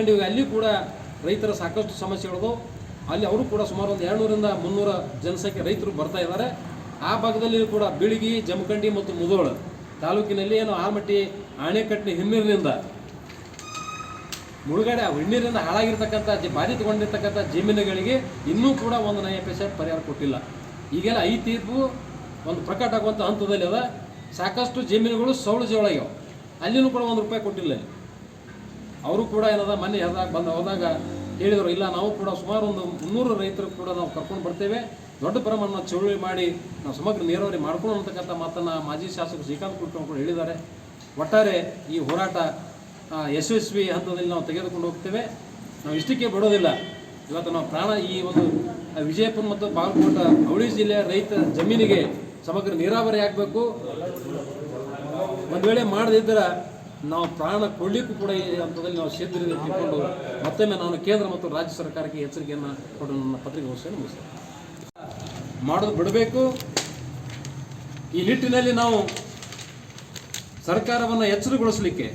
ಜಮಖಂಡಿ ಅಲ್ಲಿ ಕೂಡ ರೈತರ ಸಾಕಷ್ಟು ಸಮಸ್ಯೆಗಳದು ಅಲ್ಲಿ ಅವರು ಕೂಡ ಸುಮಾರು ಒಂದು ಎರಡುನೂರಿಂದ ಮುನ್ನೂರ ಜನಸಂಖ್ಯೆ ರೈತರು ಬರ್ತಾ ಇದ್ದಾರೆ. ಆ ಭಾಗದಲ್ಲಿ ಕೂಡ ಬಿಳಿಗಿ, ಜಮಖಂಡಿ ಮತ್ತು ಮುದೋಳ ತಾಲೂಕಿನಲ್ಲಿ ಏನು ಆಲ್ಮಟ್ಟಿ, ಆಣೆಕಟ್ಟಿನ ಹಿನ್ನೀರಿನಿಂದ ಮುಳುಗಡೆ ಹಿನ್ನೀರಿಂದ ಹಾಳಾಗಿರ್ತಕ್ಕಂಥ ಜಿ, ಬಾಧಿತಗೊಂಡಿರ್ತಕ್ಕಂಥ ಜಮೀನುಗಳಿಗೆ ಇನ್ನೂ ಕೂಡ ಒಂದು ನಯ ಪೈಸೆ ಪರಿಹಾರ ಕೊಟ್ಟಿಲ್ಲ. ಈಗೆಲ್ಲ ಈ ತೀರ್ಪು ಒಂದು ಪ್ರಕಟ ಆಗುವಂಥ ಹಂತದಲ್ಲಿ ಅದ ಸಾಕಷ್ಟು ಜಮೀನುಗಳು ಸೌಳು ಜೋಳಾಗ್ಯಾವ. ಅಲ್ಲಿನೂ ಕೂಡ ಒಂದು ರೂಪಾಯಿ ಕೊಟ್ಟಿಲ್ಲ. ಅವರು ಕೂಡ ಏನದ ಮನೆ ಹೋದಾಗ ಬಂದ, ಹೋದಾಗ ಹೇಳಿದರು, ಇಲ್ಲ, ನಾವು ಕೂಡ ಸುಮಾರು ಒಂದು ಮುನ್ನೂರು ರೈತರು ಕೂಡ ನಾವು ಕರ್ಕೊಂಡು ಬರ್ತೇವೆ. ದೊಡ್ಡ ಪ್ರಮಾಣ ಚಳುವಳಿ ಮಾಡಿ, ನಾವು ಸಮಗ್ರ ನೀರಾವರಿ ಮಾಡ್ಕೊಂಡು ಅಂತಕ್ಕಂಥ ಮಾತನ್ನು ಮಾಜಿ ಶಾಸಕ ಶ್ರೀಕಾಂತ್ ಕುಲಕರ್ಣಿ ಹೇಳಿದ್ದಾರೆ. ಒಟ್ಟಾರೆ ಈ ಹೋರಾಟ ಯಶಸ್ವಿ ಹಂತದಲ್ಲಿ ನಾವು ತೆಗೆದುಕೊಂಡು ಹೋಗ್ತೇವೆ. ನಾವು ಇಷ್ಟಕ್ಕೆ ಬಿಡೋದಿಲ್ಲ. ಇವತ್ತು ನಾವು ಪ್ರಾಣ, ಈ ಒಂದು ವಿಜಯಪುರ ಮತ್ತು ಬಾಗಲಕೋಟ ಅವಳಿ ಜಿಲ್ಲೆಯ ರೈತ ಜಮೀನಿಗೆ ಸಮಗ್ರ ನೀರಾವರಿ ಆಗಬೇಕು. ಒಂದು ವೇಳೆ ಮಾಡದಿದ್ದರೆ ನಾವು ಪ್ರಾಣ ಕೊಡ್ಲಿಕ್ಕೂ ಕೂಡ ಈ ಹಂತದಲ್ಲಿ ನಾವು ಸಿದ್ಧರಿದೆ ತಿಳ್ಕೊಂಡು ಮತ್ತೊಮ್ಮೆ ನಾನು ಕೇಂದ್ರ ಮತ್ತು ರಾಜ್ಯ ಸರ್ಕಾರಕ್ಕೆ ಎಚ್ಚರಿಕೆಯನ್ನು ಕೊಟ್ಟು ನನ್ನ ಪತ್ರಿಕಾಗೋಷ್ಠಿಯನ್ನು ಮುಗಿಸ್ತೇನೆ. ಮಾಡೋದು ಬಿಡಬೇಕು. ಈ ನಿಟ್ಟಿನಲ್ಲಿ ನಾವು ಸರ್ಕಾರವನ್ನು ಎಚ್ಚರಗೊಳಿಸಲಿಕ್ಕೆ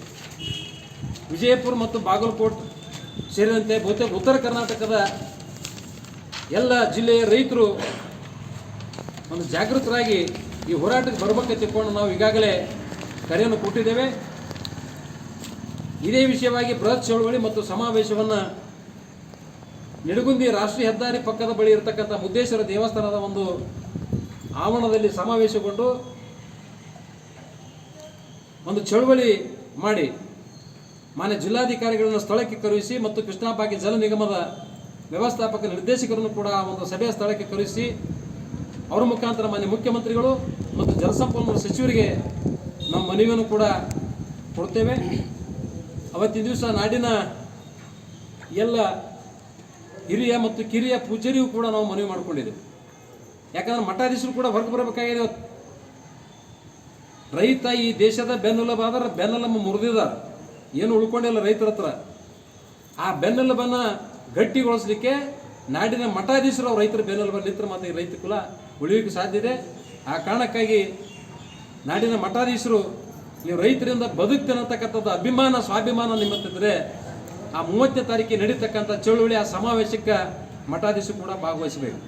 ವಿಜಯಪುರ ಮತ್ತು ಬಾಗಲಕೋಟ್ ಸೇರಿದಂತೆ ಬಹುತೇಕ ಉತ್ತರ ಕರ್ನಾಟಕದ ಎಲ್ಲ ಜಿಲ್ಲೆಯ ರೈತರು ಒಂದು ಜಾಗೃತರಾಗಿ ಈ ಹೋರಾಟಕ್ಕೆ ಬರಬೇಕೆ ತಿಳ್ಕೊಂಡು ನಾವು ಈಗಾಗಲೇ ಕರೆಯನ್ನು ಕೊಟ್ಟಿದ್ದೇವೆ. ಇದೇ ವಿಷಯವಾಗಿ ಬೃಹತ್ ಚಳವಳಿ ಮತ್ತು ಸಮಾವೇಶವನ್ನು ನಿಡುಗುಂದಿ ರಾಷ್ಟ್ರೀಯ ಹೆದ್ದಾರಿ ಪಕ್ಕದ ಬಳಿ ಇರತಕ್ಕಂಥ ಮುದ್ದೇಶ್ವರ ದೇವಸ್ಥಾನದ ಒಂದು ಆವರಣದಲ್ಲಿ ಸಮಾವೇಶಗೊಂಡು ಒಂದು ಚಳವಳಿ ಮಾಡಿ ಮಾನ್ಯ ಜಿಲ್ಲಾಧಿಕಾರಿಗಳನ್ನು ಸ್ಥಳಕ್ಕೆ ಕರೆಸಿ ಮತ್ತು ಕೃಷ್ಣಾಪಾಕಿ ಜಲ ನಿಗಮದ ವ್ಯವಸ್ಥಾಪಕ ನಿರ್ದೇಶಕರನ್ನು ಕೂಡ ಒಂದು ಸಭೆಯ ಸ್ಥಳಕ್ಕೆ ಕರೆಸಿ ಅವರ ಮುಖಾಂತರ ಮಾನ್ಯ ಮುಖ್ಯಮಂತ್ರಿಗಳು ಮತ್ತು ಜಲಸಂಪನ್ಮೂಲ ಸಚಿವರಿಗೆ ನಮ್ಮ ಮನವಿಯನ್ನು ಕೂಡ ಕೊಡ್ತೇವೆ. ಅವತ್ತಿನ ದಿವಸ ನಾಡಿನ ಎಲ್ಲ ಹಿರಿಯ ಮತ್ತು ಕಿರಿಯ ಪೂಜಾರಿಯೂ ಕೂಡ ನಾವು ಮನವಿ ಮಾಡಿಕೊಂಡಿದ್ದೇವೆ. ಯಾಕಂದ್ರೆ ಮಠಾಧೀಶರು ಕೂಡ ಹೊರಗೆ ಬರಬೇಕಾಗಿದೆ ಇವತ್ತು. ರೈತ ಈ ದೇಶದ ಬೆನ್ನೆಲುಬಾದ್ರೆ ಬೆನ್ನೆಲುಬು ಮುರಿದಿದ್ದಾರೆ. ಏನು ಉಳ್ಕೊಂಡಿಲ್ಲ ರೈತರ ಹತ್ರ. ಆ ಬೆನ್ನೆಲುಬನ್ನು ಗಟ್ಟಿಗೊಳಿಸ್ಲಿಕ್ಕೆ ನಾಡಿನ ಮಠಾಧೀಶರು ಅವ್ರು ರೈತರ ಬೆನ್ನೆಲುಬ ನಿಂತರೆ ಮತ್ತು ಈ ರೈತ ಕುಲ ಸಾಧ್ಯ ಇದೆ. ಆ ಕಾರಣಕ್ಕಾಗಿ ನಾಡಿನ ಮಠಾಧೀಶರು ನೀವು ರೈತರಿಂದ ಬದುಕ್ತೇನೆ ಅಂತಕ್ಕಂಥದ್ದು ಅಭಿಮಾನ, ಸ್ವಾಭಿಮಾನ ನಿಮ್ಮತ್ತಿದ್ರೆ ಆ ಮೂವತ್ತನೇ ತಾರೀಕಿಗೆ ನಡೀತಕ್ಕಂಥ ಚಳುವಳಿ, ಆ ಸಮಾವೇಶಕ್ಕೆ ಮಠಾಧೀಶ ಕೂಡ ಭಾಗವಹಿಸಬೇಕು.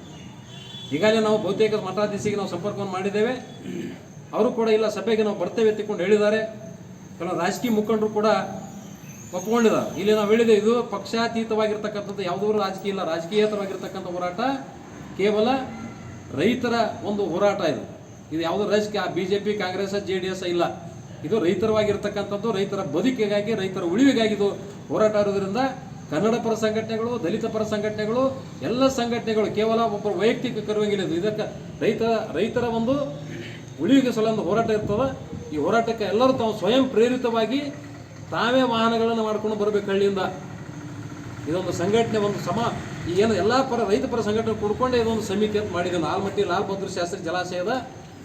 ಈಗಾಗಲೇ ನಾವು ಬಹುತೇಕ ಮಠಾಧೀಶಿಗೆ ನಾವು ಸಂಪರ್ಕವನ್ನು ಮಾಡಿದ್ದೇವೆ. ಅವರು ಕೂಡ ಇಲ್ಲ, ಸಭೆಗೆ ನಾವು ಬರ್ತೇವೆ ಎತ್ತಿಕೊಂಡು ಹೇಳಿದ್ದಾರೆ. ಕೆಲವು ರಾಜಕೀಯ ಮುಖಂಡರು ಕೂಡ ಒಪ್ಪಿಕೊಂಡಿದ್ದಾರೆ ಇಲ್ಲಿ ನಾವು ಹೇಳಿದೆ, ಇದು ಪಕ್ಷಾತೀತವಾಗಿರ್ತಕ್ಕಂಥದ್ದು, ಯಾವುದೂ ರಾಜಕೀಯ ಇಲ್ಲ, ರಾಜಕೀಯೇತರವಾಗಿರ್ತಕ್ಕಂಥ ಹೋರಾಟ. ಕೇವಲ ರೈತರ ಒಂದು ಹೋರಾಟ ಇದು. ಇದು ಯಾವುದೋ ರಾಜಕೀಯ B J P Congress, J S ಇಲ್ಲ. ಇದು ರೈತರವಾಗಿರ್ತಕ್ಕಂಥದ್ದು, ರೈತರ ಬದುಕಿಗಾಗಿ, ರೈತರ ಉಳಿವಿಗಾಗಿ ಇದು ಹೋರಾಟ ಇರೋದ್ರಿಂದ ಕನ್ನಡ ಪರ ಸಂಘಟನೆಗಳು, ದಲಿತ ಪರ ಸಂಘಟನೆಗಳು, ಎಲ್ಲ ಸಂಘಟನೆಗಳು ಕೇವಲ ಒಬ್ಬ ವೈಯಕ್ತಿಕ ಕರುವಂಗಿಲ್ಲ ಇದು. ಇದಕ್ಕೆ ರೈತ, ರೈತರ ಒಂದು ಉಳಿವಿಗೆ ಸಲೊಂದು ಹೋರಾಟ ಇರ್ತದೆ. ಈ ಹೋರಾಟಕ್ಕೆ ಎಲ್ಲರೂ ತಾವು ಸ್ವಯಂ ಪ್ರೇರಿತವಾಗಿ ತಾವೇ ವಾಹನಗಳನ್ನು ಮಾಡ್ಕೊಂಡು ಬರಬೇಕು ಹಳ್ಳಿಯಿಂದ. ಇದೊಂದು ಸಂಘಟನೆ, ಒಂದು ಸಮ ಏನು ಎಲ್ಲ ಪರ, ರೈತ ಪರ ಸಂಘಟನೆ ಕೂಡ್ಕೊಂಡೇ ಇದೊಂದು ಸಮಿತಿ ಅಂತ ಮಾಡಿದ್ದೇನೆ. ಆಲ್ಮಟ್ಟಿ ಲಾಲ್ ಬಹದ್ದೂರ್ ಶಾಸ್ತ್ರಿ ಜಲಾಶಯದ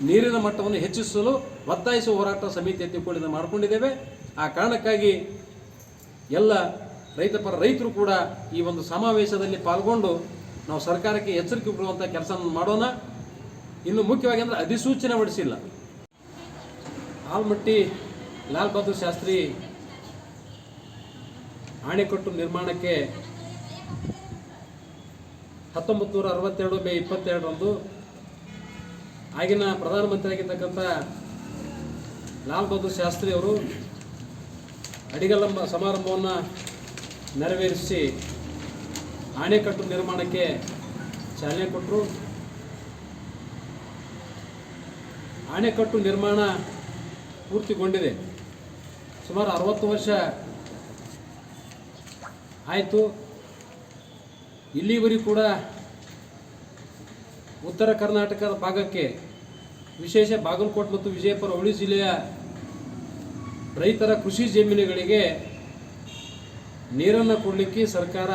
ನೀರಿನ ಮಟ್ಟವನ್ನು ಹೆಚ್ಚಿಸಲು ಒತ್ತಾಯಿಸುವ ಹೋರಾಟ ಸಮಿತಿ ಕೂಡ ಮಾಡ್ಕೊಂಡಿದ್ದೇವೆ. ಆ ಕಾರಣಕ್ಕಾಗಿ ಎಲ್ಲ ರೈತ ಪರ ರೈತರು ಕೂಡ ಈ ಒಂದು ಸಮಾವೇಶದಲ್ಲಿ ಪಾಲ್ಗೊಂಡು ನಾವು ಸರ್ಕಾರಕ್ಕೆ ಎಚ್ಚರಿಕೆ ಕೊಡುವಂಥ ಕೆಲಸ ಮಾಡೋಣ. ಇನ್ನು ಮುಖ್ಯವಾಗಿ ಅಂದರೆ ಅಧಿಸೂಚನೆ ಹೊಡಿಸಿಲ್ಲ ಆಲ್ಮಟ್ಟಿ ಲಾಲ್ ಬಹದ್ದೂರ್ ಶಾಸ್ತ್ರಿ ಆಣೆಕಟ್ಟು ನಿರ್ಮಾಣಕ್ಕೆ ಹತ್ತೊಂಬತ್ತು ನೂರ ಅರವತ್ತೆರಡು ಮೇ ಇಪ್ಪತ್ತೆರಡರಂದು ಆಗಿನ ಪ್ರಧಾನಮಂತ್ರಿಯಾಗಿರ್ತಕ್ಕಂಥ ಲಾಲ್ ಬಹದ್ದೂರ್ ಶಾಸ್ತ್ರಿ ಅವರು ಅಡಿಗಲಂಬ ಸಮಾರಂಭವನ್ನು ನೆರವೇರಿಸಿ ಆಣೆಕಟ್ಟು ನಿರ್ಮಾಣಕ್ಕೆ ಚಾಲನೆ ಕೊಟ್ಟರು ಆಣೆಕಟ್ಟು ನಿರ್ಮಾಣ ಪೂರ್ತಿಗೊಂಡಿದೆ. ಸುಮಾರು ಅರವತ್ತು ವರ್ಷ ಆಯಿತು. ಇಲ್ಲಿವರೆಗೂ ಕೂಡ ಉತ್ತರ ಕರ್ನಾಟಕದ ಭಾಗಕ್ಕೆ ವಿಶೇಷ ಬಾಗಲಕೋಟೆ ಮತ್ತು ವಿಜಯಪುರ ಹುಳಿ ಜಿಲ್ಲೆಯ ರೈತರ ಕೃಷಿ ಜಮೀನುಗಳಿಗೆ ನೀರನ್ನು ಕೊಡಲಿಕ್ಕೆ ಸರ್ಕಾರ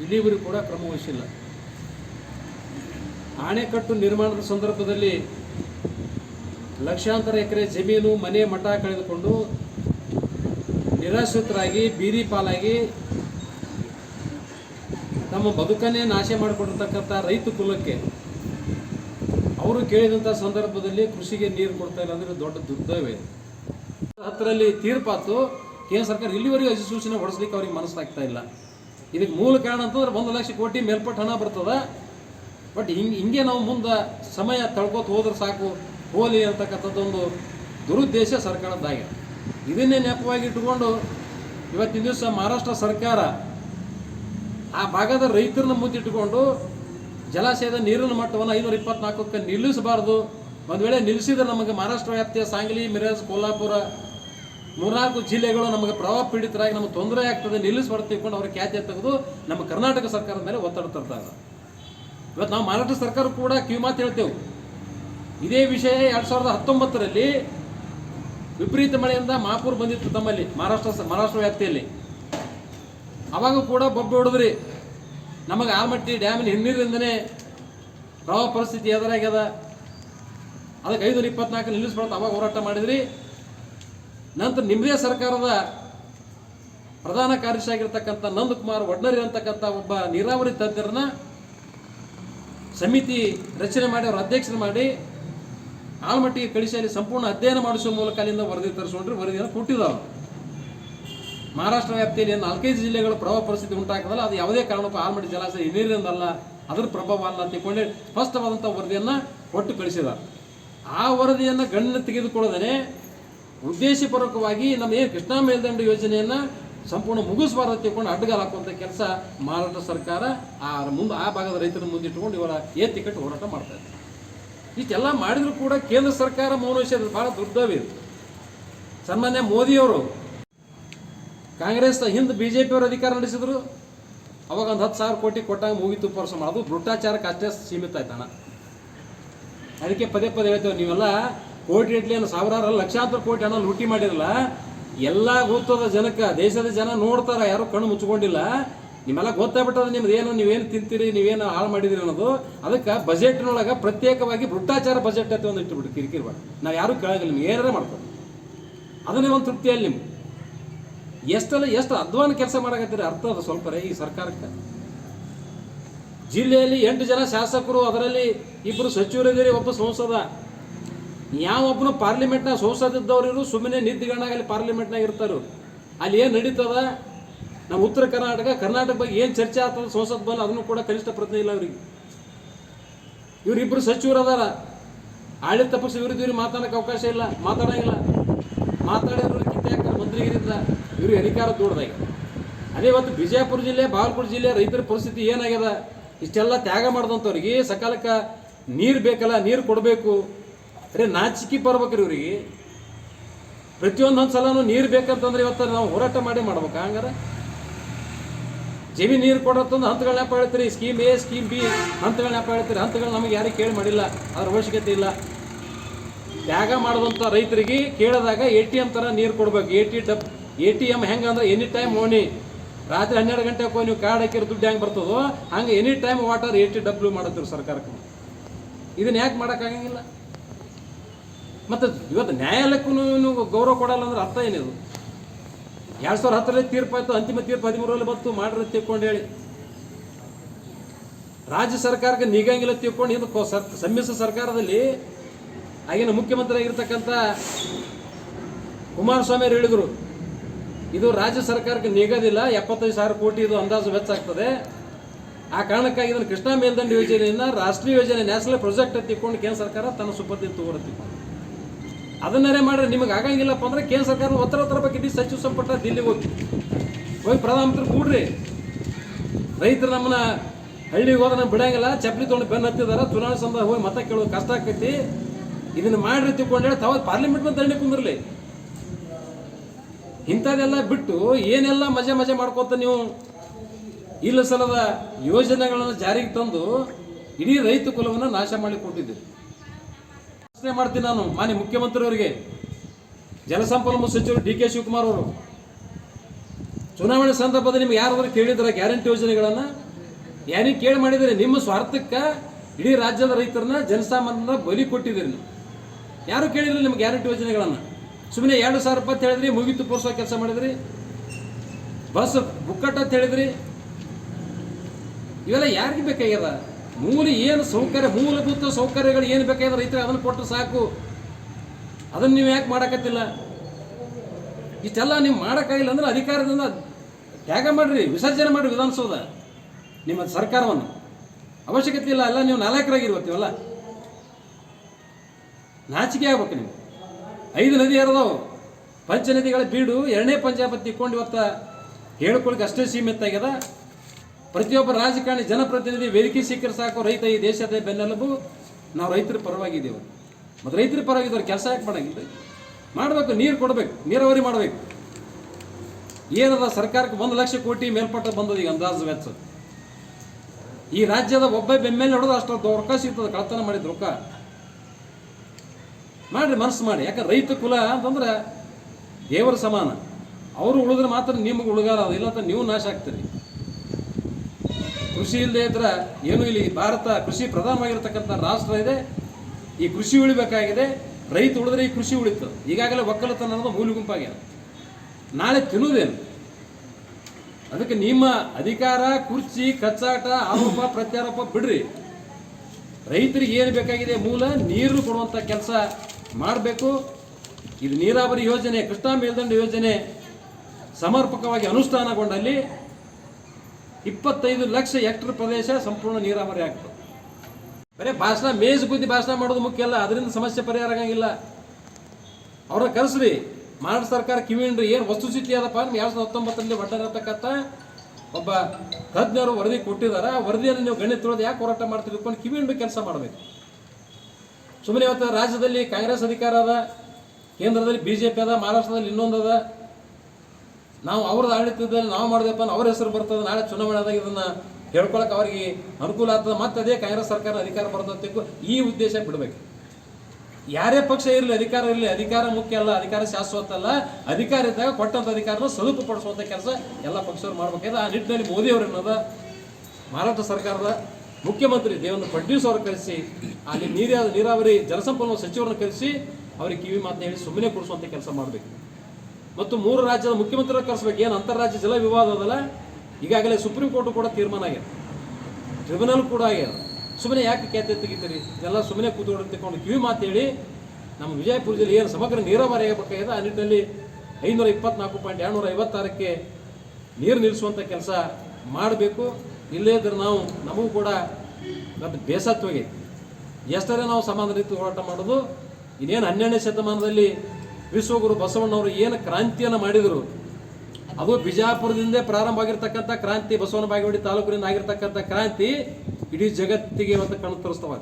ಇಲ್ಲಿವರೆಗೂ ಕೂಡ ಕ್ರಮವಹಿಸಿಲ್ಲ ಆಣೆಕಟ್ಟು ನಿರ್ಮಾಣದ ಸಂದರ್ಭದಲ್ಲಿ ಲಕ್ಷಾಂತರ ಎಕರೆ ಜಮೀನು ಮನೆ ಮಠ ಕಳೆದುಕೊಂಡು ನಿರಾಶ್ರಿತರಾಗಿ ಬೀದಿ ಪಾಲಾಗಿ ತಮ್ಮ ಬದುಕನ್ನೇ ನಾಶ ಮಾಡಿಕೊಂಡಿರ್ತಕ್ಕಂಥ ರೈತ ಕುಲಕ್ಕೆ ಅವರು ಕೇಳಿದಂಥ ಸಂದರ್ಭದಲ್ಲಿ ಕೃಷಿಗೆ ನೀರು ಕೊಡ್ತಾ ಇಲ್ಲ ಅಂದರೆ ದೊಡ್ಡ ದುರ್ದೈವ ಹತ್ತರಲ್ಲಿ ತೀರ್ಪಾತು ಕೇಂದ್ರ ಸರ್ಕಾರ ಇಲ್ಲಿವರೆಗೂ ಅಧಿಸೂಚನೆ ಹೊಡಿಸ್ಲಿಕ್ಕೆ ಅವ್ರಿಗೆ ಮನಸ್ಸಾಗ್ತಾ ಇಲ್ಲ. ಇದಕ್ಕೆ ಮೂಲ ಕಾರಣ ಅಂತಂದ್ರೆ ಒಂದು ಲಕ್ಷ ಕೋಟಿ ಮೇಲ್ಪಟ್ಟು ಹಣ ಬರ್ತದೆ. ಬಟ್ ಹಿಂಗೆ ಹಿಂಗೆ ನಾವು ಮುಂದೆ ಸಮಯ ತಳ್ಕೊತ ಹೋದ್ರೆ ಸಾಕು. ಹೋಲಿ ಅಂತಕ್ಕಂಥದ್ದೊಂದು ದುರುದ್ದೇಶ ಸರ್ಕಾರದ್ದಾಗಿದೆ. ಇದನ್ನೇ ನೆಪವಾಗಿ ಇಟ್ಟುಕೊಂಡು ಇವತ್ತಿನ ದಿವಸ ಮಹಾರಾಷ್ಟ್ರ ಸರ್ಕಾರ ಆ ಭಾಗದ ರೈತರನ್ನ ಮುಂದಿಟ್ಟುಕೊಂಡು ಜಲಾಶಯದ ನೀರಿನ ಮಟ್ಟವನ್ನು ಐನೂರ ಇಪ್ಪತ್ನಾಲ್ಕಕ್ಕೆ ನಿಲ್ಲಿಸಬಾರ್ದು. ಒಂದು ವೇಳೆ ನಿಲ್ಲಿಸಿದ್ರೆ ನಮಗೆ ಮಹಾರಾಷ್ಟ್ರ ವ್ಯಾಪ್ತಿಯ ಸಾಂಗ್ಲಿ, ಮಿರಜ್, ಕೊಲ್ಲಾಪುರ ನೂರಾಲ್ಕು ಜಿಲ್ಲೆಗಳು ನಮಗೆ ಪ್ರವಾಹ ಪೀಡಿತರಾಗಿ ನಮಗೆ ತೊಂದರೆ ಆಗ್ತದೆ, ನಿಲ್ಲಿಸಬಾರ್ದು ತಿಳ್ಕೊಂಡು ಅವ್ರ ಖ್ಯಾತಿ ತೆಗೆದು ನಮ್ಮ ಕರ್ನಾಟಕ ಸರ್ಕಾರದ ಮೇಲೆ ಒತ್ತಡ ತರ್ತಾರೆ. ಇವತ್ತು ನಾವು ಮಹಾರಾಷ್ಟ್ರ ಸರ್ಕಾರ ಕೂಡ ಕಿವಿಮಾತು ಹೇಳ್ತೇವೆ. ಇದೇ ವಿಷಯ ಎರಡು ಸಾವಿರದ ಹತ್ತೊಂಬತ್ತರಲ್ಲಿ ವಿಪರೀತ ಮಳೆಯಿಂದ ಮಹಾಪುರ ಬಂದಿತ್ತು ತಮ್ಮಲ್ಲಿ, ಮಹಾರಾಷ್ಟ್ರ ಮಹಾರಾಷ್ಟ್ರ ವ್ಯಾಪ್ತಿಯಲ್ಲಿ. ಅವಾಗ ಕೂಡ ಬೊಬ್ಬೆ ಹೊಡೆದ್ರಿ. ನಮಗೆ ಆಲ್ಮಟ್ಟಿ ಡ್ಯಾಮಿನ ಹಿನ್ನೀರಿಂದನೇ ಪ್ರವಾಹ ಪರಿಸ್ಥಿತಿ ಎದುರಾಗ್ಯದ. ಅದಕ್ಕೆ ಐನೂರ ಇಪ್ಪತ್ನಾಲ್ಕು ನಿಲ್ಲಿಸ್ಬಾರ್ದು ಅವಾಗ ಹೋರಾಟ ಮಾಡಿದ್ರಿ. ನಂತರ ನಿಮ್ಮದೇ ಸರ್ಕಾರದ ಪ್ರಧಾನ ಕಾರ್ಯದರ್ಶಿ ಆಗಿರ್ತಕ್ಕಂಥ ನಂದಕುಮಾರ್ ಒಡ್ನರಿ ಅಂತಕ್ಕಂಥ ಒಬ್ಬ ನೀರಾವರಿ ತಜ್ಞರನ್ನ ಸಮಿತಿ ರಚನೆ ಮಾಡಿ ಅವರ ಅಧ್ಯಕ್ಷರು ಮಾಡಿ ಆಲ್ಮಟ್ಟಿಗೆ ಕಳಿಸಿ ಅಲ್ಲಿ ಸಂಪೂರ್ಣ ಅಧ್ಯಯನ ಮಾಡಿಸುವ ಮೂಲಕ ಅಲ್ಲಿಂದ ವರದಿ ತರಿಸ್ಕೊಂಡ್ರೆ. ವರದಿಯನ್ನು ಕೊಟ್ಟಿದ್ದಾವೆ ಮಹಾರಾಷ್ಟ್ರ ವ್ಯಾಪ್ತಿಯಲ್ಲಿ ನಾಲ್ಕೈದು ಜಿಲ್ಲೆಗಳು ಪ್ರವಾಹ ಪರಿಸ್ಥಿತಿ ಉಂಟಾಗದಲ್ಲ, ಅದು ಯಾವುದೇ ಕಾರಣಕ್ಕೂ ಆಲ್ಮಡಿ ಜಲಾಶಯ ನೀರಿಂದಲ್ಲ ಅದರ ಪ್ರಭಾವ ಅಲ್ಲ ಅಂತ ಸ್ಪಷ್ಟವಾದಂಥ ವರದಿಯನ್ನು ಒಟ್ಟು ಕಳಿಸಿದ. ಆ ವರದಿಯನ್ನು ಗಣ್ಯ ತೆಗೆದುಕೊಳ್ಳದೇ ಉದ್ದೇಶಪೂರ್ವಕವಾಗಿ ನಮ್ಮ ಏನು ಕೃಷ್ಣಾ ಮೇಲ್ದಂಡ ಯೋಜನೆಯನ್ನು ಸಂಪೂರ್ಣ ಮುಗಿಸಬಾರ್ದು ತಿಳ್ಕೊಂಡು ಅಡ್ಡಗಾಲ ಹಾಕುವಂಥ ಕೆಲಸ ಮಹಾರಾಷ್ಟ್ರ ಸರ್ಕಾರ ಆ ಮುಂದೆ ಆ ಭಾಗದ ರೈತರ ಮುಂದಿಟ್ಟುಕೊಂಡು ಇವರ ಏ ಟಿಕೆಟ್ ಹೋರಾಟ ಮಾಡ್ತಾ ಇದೆ ಇಷ್ಟೆಲ್ಲ ಮಾಡಿದ್ರು ಕೂಡ ಕೇಂದ್ರ ಸರ್ಕಾರ ಮೌನ ಭಾಳ ಇದು. ಸನ್ಮಾನ್ಯ ಮೋದಿಯವರು ಕಾಂಗ್ರೆಸ್ ಹಿಂದೆ ಬಿ ಜೆ ಪಿಯವರು ಅಧಿಕಾರ ನಡೆಸಿದ್ರು. ಅವಾಗ ಒಂದು ಹತ್ತು ಸಾವಿರ ಕೋಟಿ ಕೊಟ್ಟಾಗ ಮುಗಿತು ಪರ್ಸ ಮಾಡೋದು ಭ್ರಷ್ಟಾಚಾರಕ್ಕೆ ಅಷ್ಟೇ ಸೀಮಿತ ಆಯ್ತಾನ ಅದಕ್ಕೆ ಪದೇ ಪದೇ ಹೇಳ್ತೇವೆ, ನೀವೆಲ್ಲ ಕೋಟಿ ಇಡ್ಲಿ ಅನ್ನೋ ಸಾವಿರಾರು ಲಕ್ಷಾಂತರ ಕೋಟಿ ಹಣ ಲೂಟಿ ಮಾಡಿರಲ್ಲ ಎಲ್ಲ ಗೊತ್ತದ ಜನಕ್ಕೆ, ದೇಶದ ಜನ ನೋಡ್ತಾರ, ಯಾರು ಕಣ್ಣು ಮುಚ್ಕೊಂಡಿಲ್ಲ. ನಿಮ್ಮೆಲ್ಲ ಗೊತ್ತಾಗ್ಬಿಟ್ಟದ ನಿಮ್ದು ಏನು, ನೀವೇನು ತಿಂತೀರಿ, ನೀವೇನು ಹಾಳು ಮಾಡಿದಿರಿ ಅನ್ನೋದು. ಅದಕ್ಕೆ ಬಜೆಟ್ನೊಳಗೆ ಪ್ರತ್ಯೇಕವಾಗಿ ಭ್ರಷ್ಟಾಚಾರ ಬಜೆಟ್ ಅಂತ ಒಂದು ಇಟ್ಬಿಟ್ಟು ಕಿರಿಕಿರಿ ನಾವು ಯಾರು ಕೇಳಾಗಿಲ್ಲ, ನಿಮ್ಗೆ ಏನಾರ ಮಾಡ್ತಾರೆ ಅದನ್ನೇ ಒಂದು ತೃಪ್ತಿಯಲ್ಲಿ ನಿಮ್ಗೆ. ಎಷ್ಟೆಲ್ಲ ಎಷ್ಟು ಅಧ್ವಾನ ಕೆಲಸ ಮಾಡಕತ್ತೀರಿ ಅರ್ಥ ಅದು ಸ್ವಲ್ಪ ರೀ ಈ ಸರ್ಕಾರಕ್ಕೆ. ಜಿಲ್ಲೆಯಲ್ಲಿ ಎಂಟು ಜನ ಶಾಸಕರು, ಅದರಲ್ಲಿ ಇಬ್ಬರು ಸಚಿವರಿದ್ದೀರಿ, ಒಬ್ಬ ಸಂಸದ. ಯಾವೊಬ್ಬನು ಸಂಸದ ಇದ್ದವರು ಸುಮ್ಮನೆ ನಿದ್ದಿಗಣ್ಣಾಗ ಅಲ್ಲಿ ಪಾರ್ಲಿಮೆಂಟ್ನಾಗ ಇರ್ತಾರೆ. ಅಲ್ಲಿ ಏನು ನಡೀತದ? ನಮ್ಮ ಉತ್ತರ ಕರ್ನಾಟಕ ಕರ್ನಾಟಕ ಬಗ್ಗೆ ಏನು ಚರ್ಚೆ ಆಗ್ತದೆ ಸಂಸತ್ ಬಲ್ಲ ಅದನ್ನು ಕೂಡ ಕನಿಷ್ಠ ಪ್ರಜ್ಞೆ ಇಲ್ಲ ಅವರಿಗೆ. ಇವರಿಬ್ಬರು ಸಚಿವರು ಅದಾರ ಆಡಳಿತ ಪಕ್ಷ ವಿರುದ್ಧ ಇವ್ರಿಗೆ ಮಾತಾಡೋಕೆ ಅವಕಾಶ ಇಲ್ಲ, ಮಾತಾಡೋಂಗಿಲ್ಲ. ಮಾತಾಡಿದ್ರು ಕಿತ್ತಾಕ್ತಾರೆ ಇವರು ಅಧಿಕಾರ ದೊಡ್ಡದಾಗಿ. ಅದೇ ಇವತ್ತು ಬಿಜಾಪುರ ಜಿಲ್ಲೆ, ಬಾಗಲಕೋಟೆ ಜಿಲ್ಲೆ ರೈತರ ಪರಿಸ್ಥಿತಿ ಏನಾಗ್ಯದ? ಇಷ್ಟೆಲ್ಲ ತ್ಯಾಗ ಮಾಡಿದಂಥವ್ರಿಗೆ ಸಕಾಲಕ್ಕೆ ನೀರು ಬೇಕಲ್ಲ, ನೀರು ಕೊಡಬೇಕು. ಅರೆ ನಾಚಿಕೆ ಬರ್ಬೇಕ್ರಿ ಇವ್ರಿಗೆ. ಪ್ರತಿಯೊಂದೊಂದು ಸಲನೂ ನೀರು ಬೇಕಂತಂದ್ರೆ ಇವತ್ತು ನಾವು ಹೋರಾಟ ಮಾಡಿ ಮಾಡ್ಬೇಕು, ಹಂಗಾರೆ? ಜಮೀನು ನೀರು ಕೊಡತ್ತಂದು ಹಂತಗಳನ್ನ ನೆಪ ಹೇಳ್ತೀರಿ ಸ್ಕೀಮ್ ಎ ಸ್ಕೀಮ್ ಬಿ ಹಂತಗಳನ್ನ ನೆಪ ಹೇಳ್ತೀರಿ. ಹಂತಗಳು ನಮಗೆ ಯಾರಿಗೆ ಕೇಳಿ ಮಾಡಿಲ್ಲ ಅದರ ಅವಶ್ಯಕತೆ ಇಲ್ಲ. ತ್ಯಾಗ ಮಾಡಿದಂಥ ರೈತರಿಗೆ ಕೇಳಿದಾಗ ಎ ಟಿ ಎಂ ಥರ ನೀರು ಕೊಡ್ಬೇಕು. A T W, A T M ಹೆಂಗೆ ಅಂದ್ರೆ ಎನಿ ಟೈಮ್ ಓಣಿ ರಾತ್ರಿ ಹನ್ನೆರಡು ಗಂಟೆಗೆ ಹೋಗಿ ನೀವು ಕಾರ್ಡ್ ಹಾಕಿರೋ ದುಡ್ಡು ಹೆಂಗೆ ಬರ್ತದೋ, ಹಂಗೆ any time water A T W ಮಾಡತ್ತೀರಿ ಸರ್ಕಾರಕ್ಕೆ ಇದನ್ನ ಯಾಕೆ ಮಾಡೋಕ್ಕಾಗಂಗಿಲ್ಲ ಮತ್ತು ಇವತ್ತು ನ್ಯಾಯಾಲಯಕ್ಕೂ ನೀವು ಗೌರವ ಕೊಡಲ್ಲ ಅಂದ್ರೆ ಅರ್ಥ ಏನಿದು ಎರಡು ಸಾವಿರ ಹತ್ತರಲ್ಲಿ ತೀರ್ಪಾಯ್ತು ಅಂತಿಮ ತೀರ್ಪು ಹದಿಮೂರರಲ್ಲಿ ಬಂತು, ಮಾಡ್ರಿ ತಿಳ್ಕೊಂಡು ಹೇಳಿ. ರಾಜ್ಯ ಸರ್ಕಾರಕ್ಕೆ ನಿಗಂಗಿಲ್ಲ ತಿಳ್ಕೊಂಡು ಇದು ಸಮ್ಮಿಶ್ರ ಸರ್ಕಾರದಲ್ಲಿ ಆಗಿನ ಮುಖ್ಯಮಂತ್ರಿ ಆಗಿರ್ತಕ್ಕಂಥ ಕುಮಾರಸ್ವಾಮಿ ಅವರು ಹೇಳಿದರು, ಇದು ರಾಜ್ಯ ಸರ್ಕಾರಕ್ಕೆ ನಿಗೋದಿಲ್ಲ, ಎಪ್ಪತ್ತೈದು ಸಾವಿರ ಕೋಟಿ ಇದು ಅಂದಾಜು ವೆಚ್ಚ ಆಗ್ತದೆ. ಆ ಕಾರಣಕ್ಕಾಗಿ ಇದನ್ನು ಕೃಷ್ಣಾ ಮೇಲ್ದಂಡ ಯೋಜನೆಯನ್ನು ರಾಷ್ಟ್ರೀಯ ಯೋಜನೆ, ನ್ಯಾಷನಲ್ ಪ್ರಾಜೆಕ್ಟ್ ತಿಳ್ಕೊಂಡು ಕೇಂದ್ರ ಸರ್ಕಾರ ತನ್ನ ಸುಪತ್ತಿ ತಗೋರುತ್ತೆ ಅದನ್ನೇ ಮಾಡಿದ್ರೆ ನಿಮಗೆ ಆಗಂಗಿಲ್ಲಪ್ಪ ಅಂದ್ರೆ ಕೇಂದ್ರ ಸರ್ಕಾರ ಒತ್ತರ ಇಡೀ ಸಚಿವ ಸಂಪುಟ ದಿಲ್ಲಿಗೆ ಹೋಗಿ ಹೋಗಿ ಪ್ರಧಾನಮಂತ್ರಿ ಕೂಡ್ರಿ. ರೈತರು ನಮ್ಮನ್ನ ಹಳ್ಳಿಗೆ ಹೋದ್ರೆ ಬಿಡಂಗಿಲ್ಲ, ಚಪ್ಪಲಿ ತೊಗೊಂಡು ಬೆನ್ನು ಹತ್ತಿದಾರ, ಚುನಾವಣೆ ಸಂದರ್ಭ ಹೋಗಿ ಮತ ಕೇಳೋದು ಕಷ್ಟ ಆಕೈತಿ. ಇದನ್ನ ಮಾಡ್ರಿ ತಿಳ್ಕೊಂಡೇಳಿ ತಾವ ಪಾರ್ಲಿಮೆಂಟ್ ಮೇಲೆ ದಂಡೆ ಕುಂದಿರಲಿ. ಇಂಥದ್ದೆಲ್ಲ ಬಿಟ್ಟು ಏನೆಲ್ಲ ಮಜಾ ಮಜಾ ಮಾಡ್ಕೊತ ನೀವು ಇಲ್ಲ ಸಲದ ಯೋಜನೆಗಳನ್ನು ಜಾರಿಗೆ ತಂದು ಇಡೀ ರೈತ ಕುಲವನ್ನು ನಾಶ ಮಾಡಿ ಕೊಟ್ಟಿದ್ದೀರಿ. ಪ್ರಶ್ನೆ ಮಾಡ್ತೀನಿ ನಾನು, ಮಾನ್ಯ ಮುಖ್ಯಮಂತ್ರಿಯವರಿಗೆ. ಜಲಸಂಪನ್ಮೂಲ ಸಚಿವರು ಡಿ ಕೆ ಶಿವಕುಮಾರ್ ಅವರು. ಚುನಾವಣೆ ಸಂದರ್ಭದಲ್ಲಿ ನಿಮ್ಗೆ ಯಾರಾದ್ರೂ ಕೇಳಿದ್ರ ಗ್ಯಾರಂಟಿ ಯೋಜನೆಗಳನ್ನು? ಯಾರಿಗೆ ಕೇಳಿ ಮಾಡಿದರೆ? ನಿಮ್ಮ ಸ್ವಾರ್ಥಕ್ಕೆ ಇಡೀ ರಾಜ್ಯದ ರೈತರನ್ನ, ಜನಸಾಮಾನ್ಯರನ್ನ ಬಲಿ ಕೊಟ್ಟಿದ್ದೀರಿ ನೀವು. ಯಾರು ಕೇಳಿಲ್ಲ ನಿಮ್ಗೆ ಗ್ಯಾರಂಟಿ ಯೋಜನೆಗಳನ್ನು? ಸುಮ್ಮನೆ ಎರಡು ಸಾವಿರ ರೂಪಾಯಿ ಹೇಳಿದ್ರಿ, ಮುಗಿತು, ಪೋರ್ಸೋ ಕೆಲಸ ಮಾಡಿದ್ರಿ. ಬಸ್ ಬುಕ್ಕಟ್ ಅಂತ ಹೇಳಿದ್ರಿ. ಇವೆಲ್ಲ ಯಾರಿಗೆ ಬೇಕಾಗ್ಯದ? ಮೂಲ ಏನು ಸೌಕರ್ಯ, ಮೂಲಭೂತ ಸೌಕರ್ಯಗಳು ಏನು ಬೇಕಾಗ್ಯದ? ರೈತರಿಗೆ ಅದನ್ನು ಕೊಟ್ಟರೆ ಸಾಕು. ಅದನ್ನು ನೀವು ಯಾಕೆ ಮಾಡಕತ್ತಿಲ್ಲ? ಇಷ್ಟೆಲ್ಲ ನೀವು ಮಾಡೋಕ್ಕಾಗಿಲ್ಲ ಅಂದ್ರೆ ಅಧಿಕಾರದಿಂದ ತ್ಯಾಗ ಮಾಡಿರಿ, ವಿಸರ್ಜನೆ ಮಾಡಿರಿ ವಿಧಾನಸೌಧ, ನಿಮ್ಮ ಸರ್ಕಾರವನ್ನು. ಅವಶ್ಯಕತೆ ಇಲ್ಲ, ಎಲ್ಲ ನೀವು ನಾಲ್ಕರಾಗಿರ್ತೀವಲ್ಲ ನಾಚಿಕೆ ಆಗ್ಬೇಕು ನಿಮ್ಗೆ. ಐದು ನದಿ ಇರೋದವು ಪಂಚ ನದಿಗಳ ಬೀಡು ಎರಡನೇ ಪಂಚಾಯತ್ ತಿಕ್ಕೊಂಡು ಇವತ್ತ ಹೇಳ್ಕೊಳಕ್ಕೆ ಅಷ್ಟೇ ಸೀಮಿತ ಆಗ್ಯದ. ಪ್ರತಿಯೊಬ್ಬ ರಾಜಕಾರಣಿ ಜನಪ್ರತಿನಿಧಿ ವೇದಿಕೆ ಸಿಕ್ಕರೆ ಸಾಕು ರೈತ ಈ ದೇಶದ ಬೆನ್ನೆಲುಬು. ನಾವು ರೈತರ ಪರವಾಗಿದ್ದೇವೆ. ಮತ್ತು ರೈತರ ಪರವಾಗಿದ್ದವ್ರು ಕೆಲಸ ಯಾಕೆ ಮಾಡಂಗಿಲ್ಲ ಮಾಡಬೇಕು, ನೀರು ಕೊಡಬೇಕು, ನೀರಾವರಿ ಮಾಡಬೇಕು. ಏನದ ಸರ್ಕಾರಕ್ಕೆ ಒಂದು ಲಕ್ಷ ಕೋಟಿ ಮೇಲ್ಪಟ್ಟ ಬಂದದ ಈಗ ಅಂದಾಜು ವೆಚ್ಚ. ಈ ರಾಜ್ಯದ ಒಬ್ಬ ಬೆಮ್ಮೆಲ್ ನೋಡೋದು ಅಷ್ಟು ರೊಕ್ಕ ಸಿಗ್ತದೆ ಕಳ್ತನ ಮಾಡಿದ ರೊಕ್ಕ. ಮಾಡ್ರಿ ಮನಸ್ಸು ಮಾಡಿ. ಯಾಕಂದ್ರೆ ರೈತ ಕುಲ ಅಂತಂದ್ರೆ ದೇವರ ಸಮಾನ. ಅವರು ಉಳಿದ್ರೆ ಮಾತ್ರ ನಿಮಗೆ ಉಳುಗಾರ ಇಲ್ಲ ಅಂತ ನೀವು ನಾಶ ಆಗ್ತೀರಿ. ಕೃಷಿ ಇಲ್ಲದೆ ಇದ್ರೆ ಏನು ಇಲ್ಲಿ. ಭಾರತ ಕೃಷಿ ಪ್ರಧಾನವಾಗಿರ್ತಕ್ಕಂಥ ರಾಷ್ಟ್ರ ಇದೆ. ಈ ಕೃಷಿ ಉಳಿಬೇಕಾಗಿದೆ. ರೈತ ಉಳಿದ್ರೆ ಈ ಕೃಷಿ ಉಳಿತು. ಈಗಾಗಲೇ ಒಕ್ಕಲತನ ಅನ್ನೋದು ಮೂಲ ಗುಂಪಾಗ್ಯದ ನಾಳೆ ತಿನ್ನುವುದೇನು? ಅದಕ್ಕೆ ನಿಮ್ಮ ಅಧಿಕಾರ, ಕುರ್ಚಿ, ಕಚ್ಚಾಟ, ಆರೋಪ, ಪ್ರತ್ಯಾರೋಪ ಬಿಡ್ರಿ. ರೈತರಿಗೆ ಏನು ಬೇಕಾಗಿದೆ? ಮೂಲ ನೀರು ಕೊಡುವಂಥ ಕೆಲಸ ಮಾಡಬೇಕು. ಇದು ನೀರಾವರಿ ಯೋಜನೆ, ಕೃಷ್ಣಾ ಮೇಲ್ದಂಡ ಯೋಜನೆ ಸಮರ್ಪಕವಾಗಿ ಅನುಷ್ಠಾನಗೊಂಡಲ್ಲಿ ಇಪ್ಪತ್ತೈದು ಲಕ್ಷ ಹೆಕ್ಟರ್ ಪ್ರದೇಶ ಸಂಪೂರ್ಣ ನೀರಾವರಿ ಆಗ್ತದೆ. ಬರೀ ಭಾಷಣ, ಮೇಜು ಗುದ್ದಿ ಭಾಷಣ ಮಾಡೋದು ಮುಖ್ಯ ಅಲ್ಲ, ಅದರಿಂದ ಸಮಸ್ಯೆ ಪರಿಹಾರ ಆಗಂಗಿಲ್ಲ. ಅವ್ರನ್ನ ಕರೆಸ್ರಿ ಮಹಾರಾಷ್ಟ್ರ ಸರ್ಕಾರ ಕಿವಿಂಡ್ರಿ ಏನು ವಸ್ತುಸ್ಥಿತಿ ಅದಪ್ಪ ಅಂದ್ರೆ ಎರಡು ಸಾವಿರದ ಹತ್ತೊಂಬತ್ತರಲ್ಲಿ ಒಡ್ಡರತಕ್ಕಂಥ ಒಬ್ಬ ತಜ್ಞರು ವರದಿ ಕೊಟ್ಟಿದ್ದಾರೆ. ಆ ವರದಿಯನ್ನು ನೀವು ಗಣಿತ ತೊಳೆದು ಯಾಕೆ ಹೋರಾಟ ಮಾಡ್ತೀವಿ ಕಿವಿಂಡು ಕೆಲಸ ಮಾಡಬೇಕು. ಸುಮ್ಮನೆ ಇವತ್ತು ರಾಜ್ಯದಲ್ಲಿ ಕಾಂಗ್ರೆಸ್ ಅಧಿಕಾರ ಅದ, ಕೇಂದ್ರದಲ್ಲಿ ಬಿ ಜೆ ಪಿ ಅದ, ಮಹಾರಾಷ್ಟ್ರದಲ್ಲಿ ಇನ್ನೊಂದು ನಾವು ಅವ್ರದ್ದು ಆಡಳಿತದಲ್ಲಿ ನಾವು ಮಾಡಿದೆಪ್ಪ ಅವ್ರ ಹೆಸರು ಬರ್ತದೆ, ನಾಳೆ ಚುನಾವಣೆ ಇದನ್ನು ಹೇಳ್ಕೊಳಕ್ಕೆ ಅವ್ರಿಗೆ ಅನುಕೂಲ ಆಗ್ತದೆ. ಮತ್ತೆ ಅದೇ ಕಾಂಗ್ರೆಸ್ ಸರ್ಕಾರ ಅಧಿಕಾರ ಬರ್ತದಕ್ಕೂ ಈ ಉದ್ದೇಶ ಬಿಡಬೇಕು. ಯಾರೇ ಪಕ್ಷ ಇರಲಿ, ಅಧಿಕಾರ ಇರಲಿ, ಅಧಿಕಾರ ಮುಖ್ಯ ಅಲ್ಲ, ಅಧಿಕಾರ ಶಾಶ್ವತ ಅಲ್ಲ ಅಧಿಕಾರ ಇದ್ದಾಗ ಕೊಟ್ಟಂಥ ಅಧಿಕಾರನ ಸದುಪಡಿಸುವಂಥ ಕೆಲಸ ಎಲ್ಲ ಪಕ್ಷದವ್ರು ಮಾಡ್ಬೇಕಾದ್ರೆ ಆ ನಿಟ್ಟಿನಲ್ಲಿ ಮೋದಿ ಅವರು ಏನದ ಮಹಾರಾಷ್ಟ್ರ ಸರ್ಕಾರದ ಮುಖ್ಯಮಂತ್ರಿ ದೇವೇಂದ್ರ ಫಡ್ನವೀಸ್ ಅವರು ಕರೆಸಿ, ಅಲ್ಲಿ ನೀರ ನೀರಾವರಿ ಜಲಸಂಪನ್ಮೂಲ ಸಚಿವರನ್ನು ಕರೆಸಿ, ಅವರಿಗೆ ಕಿವಿ ಮಾತನ್ನ ಹೇಳಿ ಸುಮ್ಮನೆ ಕೊಡಿಸುವಂಥ ಕೆಲಸ ಮಾಡಬೇಕು. ಮತ್ತು ಮೂರು ರಾಜ್ಯದ ಮುಖ್ಯಮಂತ್ರಿಗಳ ಕರೆಸ್ಬೇಕು. ಏನು ಅಂತಾರಾಜ್ಯ ಜಲ ವಿವಾದ ಅದಲ್ಲ, ಈಗಾಗಲೇ ಸುಪ್ರೀಂ ಕೋರ್ಟ್ ಕೂಡ ತೀರ್ಮಾನ ಆಗ್ಯದ. ಟ್ರಿಬ್ಯುನಲ್ ಕೂಡ ಆಗ್ಯದ. ಸುಮ್ಮನೆ ಯಾಕೆ ಖ್ಯಾತೆ ತೆಗಿತೀರಿ? ಇದೆಲ್ಲ ಸುಮ್ಮನೆ ಕೂತ್ಕೊಂಡು ತಿಳ್ಕೊಂಡು ಕಿವಿ ಮಾತು ಹೇಳಿ, ನಮ್ಮ ವಿಜಯಪುರ ಜಿಲ್ಲೆ ಏನು ಸಮಗ್ರ ನೀರಾವರಿ ಆಗಬೇಕಾಗಿದೆ, ಆ ನಿಟ್ಟಿನಲ್ಲಿ ಐನೂರ ಇಪ್ಪತ್ನಾಲ್ಕು ಪಾಯಿಂಟ್ ಎರಡುನೂರ ಐವತ್ತಾರಕ್ಕೆ ನೀರು ನಿಲ್ಲಿಸುವಂಥ ಕೆಲಸ ಮಾಡಬೇಕು. ಇಲ್ಲೇ ಇದ್ರೆ ನಾವು ನಮಗೂ ಕೂಡ ಬೇಸತ್ತು ಹೋಗೈತಿ ಎಷ್ಟರೇ ನಾವು ಸಮಾನ ರೀತಿ ಹೋರಾಟ ಮಾಡೋದು, ಇನ್ನೇನು ಹನ್ನೆರಡನೇ ಶತಮಾನದಲ್ಲಿ ವಿಶ್ವಗುರು ಬಸವಣ್ಣವರು ಏನು ಕ್ರಾಂತಿಯನ್ನು ಮಾಡಿದರು, ಅದು ಬಿಜಾಪುರದಿಂದ ಪ್ರಾರಂಭ ಆಗಿರ್ತಕ್ಕಂಥ ಕ್ರಾಂತಿ ಬಸವನ ಬಾಗೇವಾಡಿ ತಾಲೂಕಿನಿಂದ ಆಗಿರ್ತಕ್ಕಂಥ ಕ್ರಾಂತಿ ಇಡೀ ಜಗತ್ತಿಗೆ ಇವತ್ತು ಕಣ್ಣು ತರಿಸ್ತವ.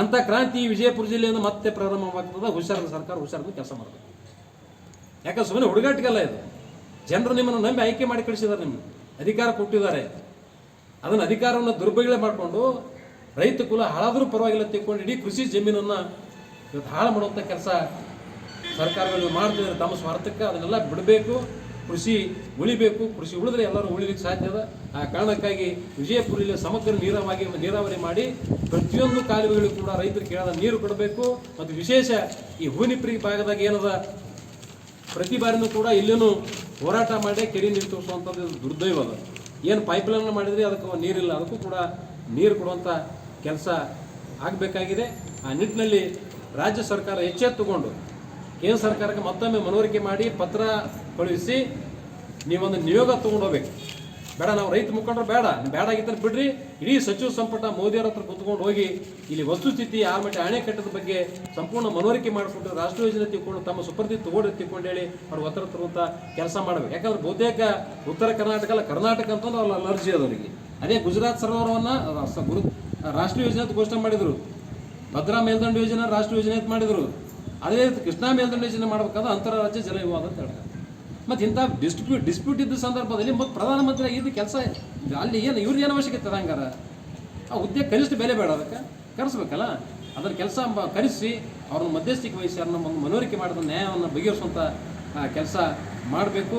ಅಂಥ ಕ್ರಾಂತಿ ವಿಜಯಪುರ ಜಿಲ್ಲೆಯಿಂದ ಮತ್ತೆ ಪ್ರಾರಂಭವಾಗ್ತದೆ ಹುಷಾರದ ಸರ್ಕಾರ ಹುಷಾರದ ಕೆಲಸ ಮಾಡಬೇಕು. ಯಾಕಂದ್ರೆ ಸುಮ್ಮನೆ ಹುಡುಗಾಟಿಗೆಲ್ಲ ಇದು. ಜನರು ನಿಮ್ಮನ್ನು ನಂಬಿ ಆಯ್ಕೆ ಮಾಡಿ ಕಳಿಸಿದ್ದಾರೆ ನಿಮ್ಮನ್ನು ಅಧಿಕಾರ ಕೊಟ್ಟಿದ್ದಾರೆ. ಅದನ್ನು ಅಧಿಕಾರವನ್ನು ದುರ್ಬಳಕೆ ಮಾಡಿಕೊಂಡು ರೈತ ಕುಲ ಹಾಳಾದರೂ ಪರವಾಗಿಲ್ಲ ತಿಳ್ಕೊಂಡು ಇಡೀ ಕೃಷಿ ಜಮೀನನ್ನು ಇವತ್ತು ಹಾಳು ಮಾಡುವಂಥ ಕೆಲಸ ಸರ್ಕಾರಗಳು ಮಾಡ್ತಿದ್ದಾರೆ ತಮ್ಮ ಸ್ವಾರ್ಥಕ್ಕೆ ಅದನ್ನೆಲ್ಲ ಬಿಡಬೇಕು. ಕೃಷಿ ಉಳಿಬೇಕು. ಕೃಷಿ ಉಳಿದ್ರೆ ಎಲ್ಲರೂ ಉಳಿಲಿಕ್ಕೆ ಸಾಧ್ಯ ಅದ. ಆ ಕಾರಣಕ್ಕಾಗಿ ವಿಜಯಪುರಲ್ಲಿ ಸಮಗ್ರ ನೀರಾವಾಗಿ ನೀರಾವರಿ ಮಾಡಿ ಪ್ರತಿಯೊಂದು ಕಾಲುವೆಗಳು ಕೂಡ ರೈತರು ಕೇಳದ ನೀರು ಕೊಡಬೇಕು. ಮತ್ತು ವಿಶೇಷ ಈ ಹೂನಿಪ್ರಿ ಭಾಗದಾಗ ಏನದ? ಪ್ರತಿ ಬಾರಿನೂ ಕೂಡ ಇಲ್ಲೂ ಹೋರಾಟ ಮಾಡಿ ಕೆರೆ ನೀರು ತೋರಿಸುವಂಥದ್ದು ದುರ್ದೈವ ಅದು. ಏನು ಪೈಪ್ಲೈನ್ ಮಾಡಿದ್ರೆ, ಅದಕ್ಕೆ ನೀರಿಲ್ಲ. ಅದಕ್ಕೂ ಕೂಡ ನೀರು ಕೊಡುವಂಥ ಕೆಲಸ ಆಗಬೇಕಾಗಿದೆ. ಆ ನಿಟ್ಟಿನಲ್ಲಿ ರಾಜ್ಯ ಸರ್ಕಾರ ಎಚ್ಚೆತ್ತುಕೊಂಡು ಕೇಂದ್ರ ಸರ್ಕಾರಕ್ಕೆ ಮತ್ತೊಮ್ಮೆ ಮನವರಿಕೆ ಮಾಡಿ ಪತ್ರ ಕಳುಹಿಸಿ ನೀವೊಂದು ನಿಯೋಗ ತೊಗೊಂಡು ಹೋಗ್ಬೇಕು. ಬೇಡ, ನಾವು ರೈತ ಮುಖಂಡರು ಬೇಡ. ಬೇಡ ಆಗಿದ್ದರೆ ಬಿಡ್ರಿ. ಇಡೀ ಸಚಿವ ಸಂಪುಟ ಮೋದಿಯವ್ರ ಹತ್ರ ಕುತ್ಕೊಂಡು ಹೋಗಿ ಇಲ್ಲಿ ವಸ್ತುಸ್ಥಿತಿ ಆಲ್ಮಟ್ಟಿ ಅಣೆಕಟ್ಟದ ಬಗ್ಗೆ ಸಂಪೂರ್ಣ ಮನವರಿಕೆ ಮಾಡಿಕೊಂಡು ರಾಷ್ಟ್ರ ಯೋಜನೆ ತಿಳ್ಕೊಂಡು ತಮ್ಮ ಸುಪ್ರತಿ ತಗೊಂಡು ತಿಳ್ಕೊಂಡು ಹೇಳಿ ಅವ್ರು ಒತ್ತರ ತರುವಂಥ ಕೆಲಸ ಮಾಡಬೇಕು. ಯಾಕಂದ್ರೆ ಬಹುತೇಕ ಉತ್ತರ ಕರ್ನಾಟಕ ಅಲ್ಲ, ಕರ್ನಾಟಕ ಅಂತಂದ್ರೆ ಅವ್ರ ಅಲರ್ಜಿ ಅದವರಿಗೆ ಅದೇ ಗುಜರಾತ್ ಸರೋವರವನ್ನು ಗುರು ರಾಷ್ಟ್ರೀಯ ಯೋಜನೆ ಘೋಷಣೆ ಮಾಡಿದರು. ಭದ್ರಾ ಮೇಲ್ದಂಡ ಯೋಜನೆ ರಾಷ್ಟ್ರೀಯ ಯೋಜನೆ ಅಂತ ಮಾಡಿದರು. ಅದೇ ಕೃಷ್ಣಾ ಮೇಲ್ದಂಡ ಯೋಜನೆ ಮಾಡಬೇಕಾದ್ರೆ ಅಂತಾರಾಜ್ಯ ಜಲ ವಿವಾದ ಅಂತ ಹೇಳ್ತಾರೆ. ಮತ್ತು ಇಂಥ ಡಿಸ್ಪ್ಯೂಟ್ ಡಿಸ್ಪ್ಯೂಟ್ ಇದ್ದ ಸಂದರ್ಭದಲ್ಲಿ ಮತ್ತು ಪ್ರಧಾನಮಂತ್ರಿ ಇದು ಕೆಲಸ ಅಲ್ಲಿ ಏನು ಇವ್ರಿಗೆ ಏನು ಅವಶ್ಯಕತೆ ಹಂಗಾರ? ಆ ಹುದ್ದೆ ಕನಿಷ್ಠ ಬೆಲೆ ಬೇಡ ಅದಕ್ಕೆ, ಕರೆಸ್ಬೇಕಲ್ಲ? ಅದರ ಕೆಲಸ ಕರೆಸಿ, ಅವ್ರನ್ನ ಮಧ್ಯಸ್ಥಿಕೆ ವಹಿಸಿ, ಅವ್ರನ್ನ ಒಂದು ಮನವರಿಕೆ ಮಾಡಿದ ನ್ಯಾಯವನ್ನು ಬಗೆಹರಿಸುವಂಥ ಕೆಲಸ ಮಾಡಬೇಕು.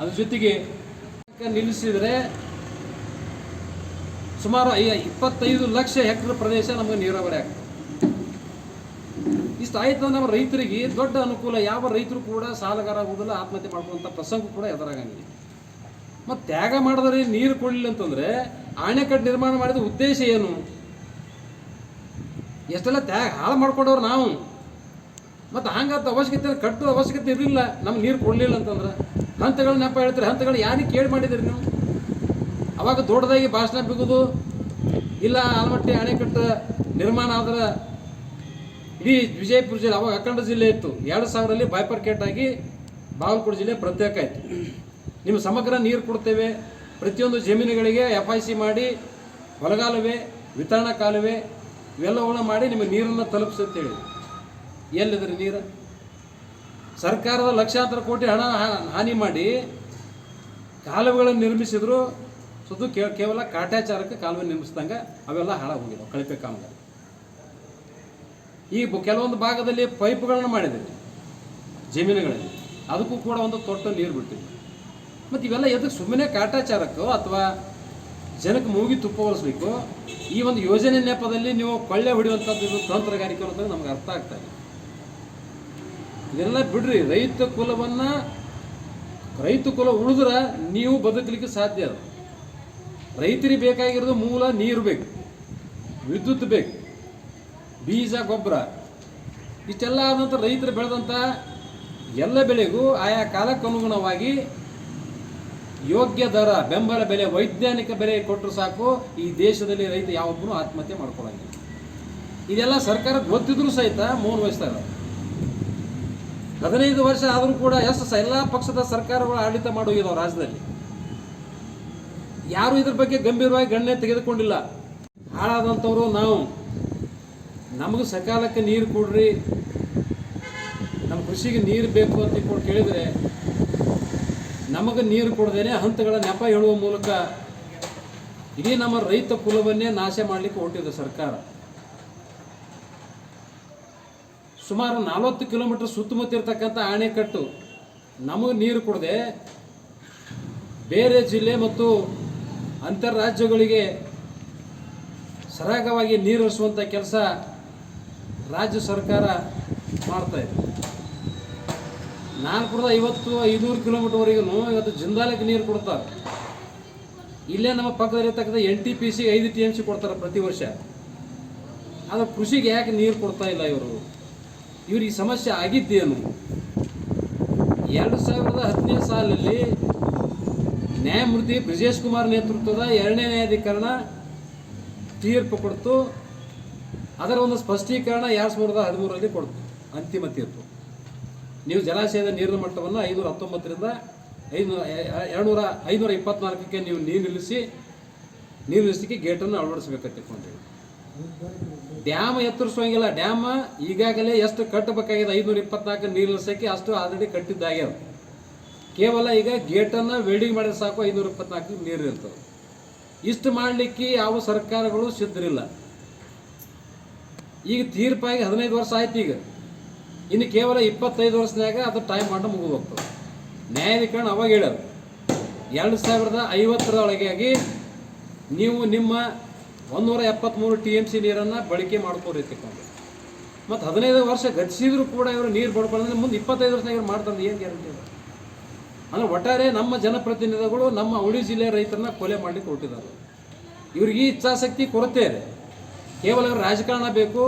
ಅದ್ರ ಜೊತೆಗೆ ನಿಲ್ಲಿಸಿದರೆ ಸುಮಾರು ಐ, ಇಪ್ಪತ್ತೈದು ಲಕ್ಷ ಹೆಕ್ಟರ್ ಪ್ರದೇಶ ನಮಗೆ ನೀರಾವರಿ ಆಗ್ತದೆ. ಇಷ್ಟು ಆಯ್ತು ನಮ್ಮ ರೈತರಿಗೆ ದೊಡ್ಡ ಅನುಕೂಲ, ಯಾವ ರೈತರು ಕೂಡ ಸಾಲಗಾರ ಆಗೋದಿಲ್ಲ ಆತ್ಮಹತ್ಯೆ ಮಾಡ್ಕೊಳ್ಳುವಂಥ ಪ್ರಸಂಗ ಕೂಡ ಎದುರಾಗಂಗಿಲ್ಲ ಮತ್ತು ತ್ಯಾಗ ಮಾಡಿದ್ರೆ ನೀರು ಕೊಡಲಿಲ್ಲ ಅಂತಂದರೆ ಆಣೆಕಟ್ಟು ನಿರ್ಮಾಣ ಮಾಡಿದ ಉದ್ದೇಶ ಏನು? ಎಷ್ಟೆಲ್ಲ ತ್ಯಾಗ ಹಾಳು ಮಾಡ್ಕೊಂಡವ್ರು ನಾವು. ಮತ್ತು ಹಂಗಂತ ಅವಶ್ಯಕತೆ ಕಟ್ಟೋ ಅವಶ್ಯಕತೆ ಇರಲಿಲ್ಲ, ನಮ್ಗೆ ನೀರು ಕೊಡಲಿಲ್ಲ ಅಂತಂದ್ರೆ ಹಂತಗಳು ನೆಪ ಹೇಳ್ತಾರೆ, ಹಂತಗಳು ಯಾರಿಗೆ ಕೇಳಿ ಮಾಡಿದಿರಿ ನೀವು? ಅವಾಗ ದೊಡ್ಡದಾಗಿ ಭಾಷಣ ಬಿಗುದು, ಇಲ್ಲ ಆಲಮಟ್ಟಿ ಅಣೆಕಟ್ಟು ನಿರ್ಮಾಣ ಆದ್ರೆ ಇಡೀ ವಿಜಯಪುರ ಜಿಲ್ಲೆ, ಅವಾಗ ಅಖಂಡ ಜಿಲ್ಲೆ ಇತ್ತು. ಎರಡು ಸಾವಿರಲ್ಲಿ ಬೈಪರ್ಕೇಟ್ ಆಗಿ ಬಾಗಲಕೋಟೆ ಜಿಲ್ಲೆ ಪ್ರತ್ಯೇಕ ಆಯಿತು. ನಿಮ್ಮ ಸಮಗ್ರ ನೀರು ಕೊಡ್ತೇವೆ, ಪ್ರತಿಯೊಂದು ಜಮೀನುಗಳಿಗೆ ಎಫ್ ಐ ಸಿ ಮಾಡಿ ಹೊಲಗಾಲುವೆ ವಿತರಣಾ ಕಾಲುವೆ ಇವೆಲ್ಲವನ್ನ ಮಾಡಿ ನಿಮಗೆ ನೀರನ್ನು ತಲುಪಿಸುತ್ತೇಳಿ ಎಲ್ಲಿದ್ರಿ ನೀರು? ಸರ್ಕಾರದ ಲಕ್ಷಾಂತರ ಕೋಟಿ ಹಣ ಹಾನಿ ಮಾಡಿ ಕಾಲುವೆಗಳನ್ನು ನಿರ್ಮಿಸಿದ್ರು. ಸುದ್ದು ಕೇವಲ ಕಾಟಾಚಾರಕ್ಕೆ ಕಾಲುವೆ ನಿರ್ಮಿಸಿದಂಗೆ ಅವೆಲ್ಲ ಹಾಳಾಗಿ ಹೋಗಿದಾವೆ ಕಳಪೆ ಕಾಮಗಾರಿ. ಈ ಕೆಲವೊಂದು ಭಾಗದಲ್ಲಿ ಪೈಪ್ಗಳನ್ನು ಮಾಡಿದ್ದೀವಿ ಜಮೀನುಗಳಲ್ಲಿ. ಅದಕ್ಕೂ ಕೂಡ ಒಂದು ತೊಟ್ಟು ನೀರು ಬಿಡ್ತೀವಿ ಮತ್ತು ಇವೆಲ್ಲ ಎದಕ್ಕೆ ಸುಮ್ಮನೆ ಕಾಟಾಚಾರಕ್ಕೋ ಅಥವಾ ಜನಕ್ಕೆ ಮೂಗಿ ತುಪ್ಪ ಹೊಲಿಸ್ಬೇಕು, ಈ ಒಂದು ಯೋಜನೆ ನೆಪದಲ್ಲಿ ನೀವು ಕೊಳ್ಳೆ ಹೊಡೆಯುವಂಥದ್ದು ತಂತ್ರಗಾರಿಕೆ ಅನ್ನೋದು ನಮ್ಗೆ ಅರ್ಥ ಆಗ್ತಾ ಇದೆ ಇದೆಲ್ಲ ಬಿಡ್ರಿ, ರೈತ ಕುಲವನ್ನು, ರೈತ ಕುಲ ಉಳಿದ್ರೆ ನೀವು ಬದುಕಲಿಕ್ಕೆ ಸಾಧ್ಯ ಅದು. ರೈತರಿಗೆ ಬೇಕಾಗಿರೋದು ಮೂಲ ನೀರು ಬೇಕು, ವಿದ್ಯುತ್ ಬೇಕು. ಬೀಜ, ಗೊಬ್ಬರ. ಇಷ್ಟೆಲ್ಲ ಆದ ನಂತರ ರೈತರು ಬೆಳೆದಂಥ ಎಲ್ಲ ಬೆಳೆಗೂ ಆಯಾ ಕಾಲಕ್ಕೆ ಅನುಗುಣವಾಗಿ ಯೋಗ್ಯ ದರ, ಬೆಂಬಲ ಬೆಲೆ, ವೈಜ್ಞಾನಿಕ ಬೆಲೆ ಕೊಟ್ಟರು ಸಾಕು. ಈ ದೇಶದಲ್ಲಿ ರೈತ ಯಾವೊಬ್ಬನು ಆತ್ಮಹತ್ಯೆ ಮಾಡ್ಕೊಳ್ಳೋಂಗಿಲ್ಲ ಇದೆಲ್ಲ ಸರ್ಕಾರಕ್ಕೆ ಗೊತ್ತಿದ್ರು ಸಹಿತ ಮೌನ ವಹಿಸ್ತಾ ಹದಿನೈದು ವರ್ಷ ಆದರೂ ಕೂಡ ಎಷ್ಟು ಸ ಎಲ್ಲ ಪಕ್ಷದ ಸರ್ಕಾರಗಳು ಆಡಳಿತ ಮಾಡೋಗಿದಾವೆ ರಾಜ್ಯದಲ್ಲಿ. ಯಾರು ಇದ್ರ ಬಗ್ಗೆ ಗಂಭೀರವಾಗಿ ಗಣನೆ ತೆಗೆದುಕೊಂಡಿಲ್ಲ. ಹಾಳಾದಂಥವರು ನಾವು. ನಮಗೆ ಸಕಾಲಕ್ಕೆ ನೀರು ಕೊಡ್ರಿ. ನಮ್ಮ ಕೃಷಿಗೆ ನೀರು ಬೇಕು ಅಂತ ಕೊಟ್ಟು ಕೇಳಿದರೆ, ನಮಗೆ ನೀರು ಕೊಡದೇನೆ ಹಂತಗಳ ನೆಪ ಹೇಳುವ ಮೂಲಕ ಇಡೀ ನಮ್ಮ ರೈತ ಕುಲವನ್ನೇ ನಾಶ ಮಾಡಲಿಕ್ಕೆ ಹೊರಟಿದೆ ಸರ್ಕಾರ. ಸುಮಾರು ನಲವತ್ತು ಕಿಲೋಮೀಟರ್ ಸುತ್ತಮುತ್ತ ಇರ್ತಕ್ಕಂಥ ಅಣೆಕಟ್ಟು ನಮಗೆ ನೀರು ಕೊಡದೆ ಬೇರೆ ಜಿಲ್ಲೆ ಮತ್ತು ಅಂತರ್ರಾಜ್ಯಗಳಿಗೆ ಸರಾಗವಾಗಿ ನೀರು ಹರಿಸುವಂಥ ಕೆಲಸ ರಾಜ್ಯ ಸರ್ಕಾರ ಮಾಡ್ತಾ ಇದೆ. ನಾಲ್ಕುನೂರ ಐವತ್ತು, ಐನೂರು ಕಿಲೋಮೀಟರ್ವರೆಗೂ ಇವತ್ತು ಜಿಂದಾಲಕ್ಕೆ ನೀರು ಕೊಡ್ತಾರೆ. ಇಲ್ಲೇ ನಮ್ಮ ಪಕ್ಕದಲ್ಲಿರ್ತಕ್ಕಂಥ ಎನ್ ಟಿ ಪಿ ಸಿ ಐದು ಟಿ ಎಂ ಸಿ ಕೊಡ್ತಾರೆ ಪ್ರತಿ ವರ್ಷ. ಆದರೆ ಕೃಷಿಗೆ ಯಾಕೆ ನೀರು ಕೊಡ್ತಾ ಇಲ್ಲ ಇವರು? ಇವ್ರಿಗೆ ಸಮಸ್ಯೆ ಆಗಿದ್ದೇನು? ಎರಡು ಸಾವಿರದ ಹತ್ತನೇ ಸಾಲಲ್ಲಿ ನ್ಯಾಯಮೂರ್ತಿ ಬ್ರಿಜೇಶ್ ಕುಮಾರ್ ನೇತೃತ್ವದ ಎರಡನೇ ನ್ಯಾಯಾಧಿಕರಣ ತೀರ್ಪು ಕೊಡ್ತು. ಅದರ ಒಂದು ಸ್ಪಷ್ಟೀಕರಣ ಎರಡು ಸಾವಿರದ ಹದಿಮೂರರಲ್ಲಿ ಕೊಡ್ತು, ಅಂತಿಮ ತೀರ್ಪು. ನೀವು ಜಲಾಶಯದ ನೀರಿನ ಮಟ್ಟವನ್ನು ಐನೂರ ಹತ್ತೊಂಬತ್ತರಿಂದ ಐನೂರ ಎರಡುನೂರ, ಐನೂರ ಇಪ್ಪತ್ನಾಲ್ಕಕ್ಕೆ ನೀವು ನೀರು ನಿಲ್ಲಿಸಿ, ನೀರು ನಿಲ್ಲಿಸಲಿಕ್ಕೆ ಗೇಟನ್ನು ಅಳವಡಿಸಬೇಕಂತ ತಿಳ್ಕೊಂಡ್ರಿ ಡ್ಯಾಮ್ ಎತ್ತರಿಸುವಂಗಿಲ್ಲ ಡ್ಯಾಮ್ ಈಗಾಗಲೇ ಎಷ್ಟು ಕಟ್ಟಬೇಕಾಗಿದೆ? ಐನೂರ ಇಪ್ಪತ್ನಾಲ್ಕು ನೀರು ನಿಲ್ಲಿಸೋಕ್ಕೆ ಅಷ್ಟು ಆಲ್ರೆಡಿ ಕಟ್ಟಿದ್ದಾಗ್ಯದ ಕೇವಲ ಈಗ ಗೇಟನ್ನು ವೆಲ್ಡಿಂಗ್ ಮಾಡಿದ್ರೆ ಸಾಕು, ಐನೂರ ಇಪ್ಪತ್ನಾಲ್ಕು ನೀರು ಇರ್ತದೆ ಇಷ್ಟು ಮಾಡಲಿಕ್ಕೆ ಯಾವ ಸರ್ಕಾರಗಳು ಸಿದ್ಧರಿಲ್ಲ. ಈಗ ತೀರ್ಪಾಗಿ ಹದಿನೈದು ವರ್ಷ ಆಯ್ತು ಈಗ. ಇನ್ನು ಕೇವಲ ಇಪ್ಪತ್ತೈದು ವರ್ಷದಾಗ ಅದು ಟೈಮ್ ಮಾಡಿ ಮುಗಿದು ಹೋಗ್ತದೆ ನ್ಯಾಯಾಧೀಕರಣ ಅವಾಗ ಹೇಳೋದು ಎರಡು ಸಾವಿರದ ಐವತ್ತರೊಳಗಾಗಿ ನೀವು ನಿಮ್ಮ ಒಂದೂರ ಎಪ್ಪತ್ತ್ಮೂರು ಟಿ ಎಂ ಸಿ ನೀರನ್ನು ಬಳಕೆ ಮಾಡ್ಕೋರಿ ಮತ್ತು ಹದಿನೈದು ವರ್ಷ ಗತಿಸಿದ್ರು ಕೂಡ ಇವರು ನೀರು ಬಡ್ಕೊಳ್ಳೋದ್ರೆ ಮುಂದೆ ಇಪ್ಪತ್ತೈದು ವರ್ಷದಾಗ ಇವ್ರು ಮಾಡ್ತಾರೆ ಏನು ಗ್ಯಾರಂಟಿ ಇದೆ ಅಂದರೆ ಒಟ್ಟಾರೆ ನಮ್ಮ ಜನಪ್ರತಿನಿಧಿಗಳು ನಮ್ಮ ಉಳಿ ಜಿಲ್ಲೆಯ ರೈತರನ್ನ ಕೊಲೆ ಮಾಡಲಿಕ್ಕೆ ಹೊರಟಿದ್ದಾರೆ. ಇವ್ರಿಗೆ ಈ ಇಚ್ಛಾಶಕ್ತಿ ಕೊರತೆ ಇದೆ. ಕೇವಲ ರಾಜಕಾರಣ ಬೇಕು,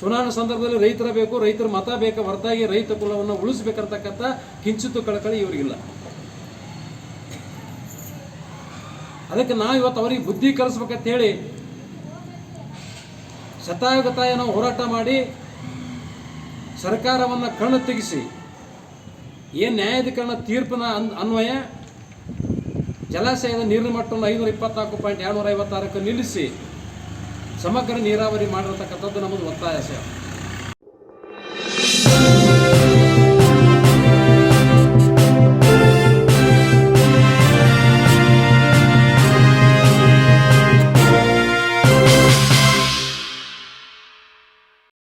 ಚುನಾವಣಾ ಸಂದರ್ಭದಲ್ಲಿ ರೈತರ ಬೇಕು, ರೈತರ ಮತ ಬೇಕು, ಹೊರತಾಗಿ ರೈತ ಕುಲವನ್ನು ಉಳಿಸ್ಬೇಕಂತಕ್ಕಂಥ ಕಿಂಚಿತ್ತು ಕಳಕಳಿ ಇವರಿಗಿಲ್ಲ. ಅದಕ್ಕೆ ನಾವು ಇವತ್ತು ಅವರಿಗೆ ಬುದ್ಧಿ ಕಲಿಸ್ಬೇಕಂತ ಹೇಳಿ ಶತಾಯಗತಾಯ ನಾವು ಹೋರಾಟ ಮಾಡಿ ಸರ್ಕಾರವನ್ನು ಕಣ್ಣು ತೆಗೆಸಿ ಏನು ನ್ಯಾಯಾಧಿಕರಣ ತೀರ್ಪಿನ ಅನ್, ಅನ್ವಯ, ಜಲಾಶಯದ ನೀರಿನ ಮಟ್ಟವನ್ನು ಐನೂರ ಇಪ್ಪತ್ನಾಲ್ಕು ಪಾಯಿಂಟ್ ಎರಡುನೂರ ಐವತ್ತಾರಕ್ಕೆ ನಿಲ್ಲಿಸಿ ಸಮಗ್ರ ನೀರಾವರಿ ಮಾಡಿರತಕ್ಕಂಥದ್ದು ನಮ್ಮದು ಒತ್ತಾಯ ಸರ್.